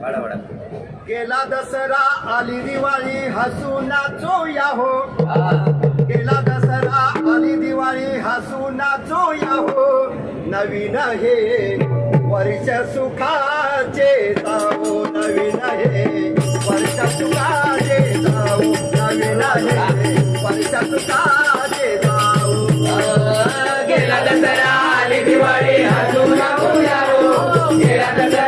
गेला दसरा आली दिवाळी हसू नाचो या हो. गेला दसरा आली दिवाळी हसू नाचो या हो नवीन हे वर्ष सुखाचे जाओ नवीन हे वर्ष सुखाचे जाओ नवीन हे वर्ष सुखाचे जाओ गेला दसरा आली दिवाळी हसू नाचो या हो गेला दसरा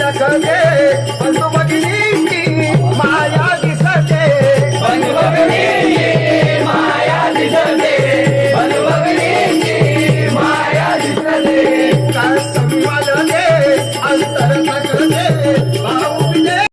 जगदे बंधू भगिनी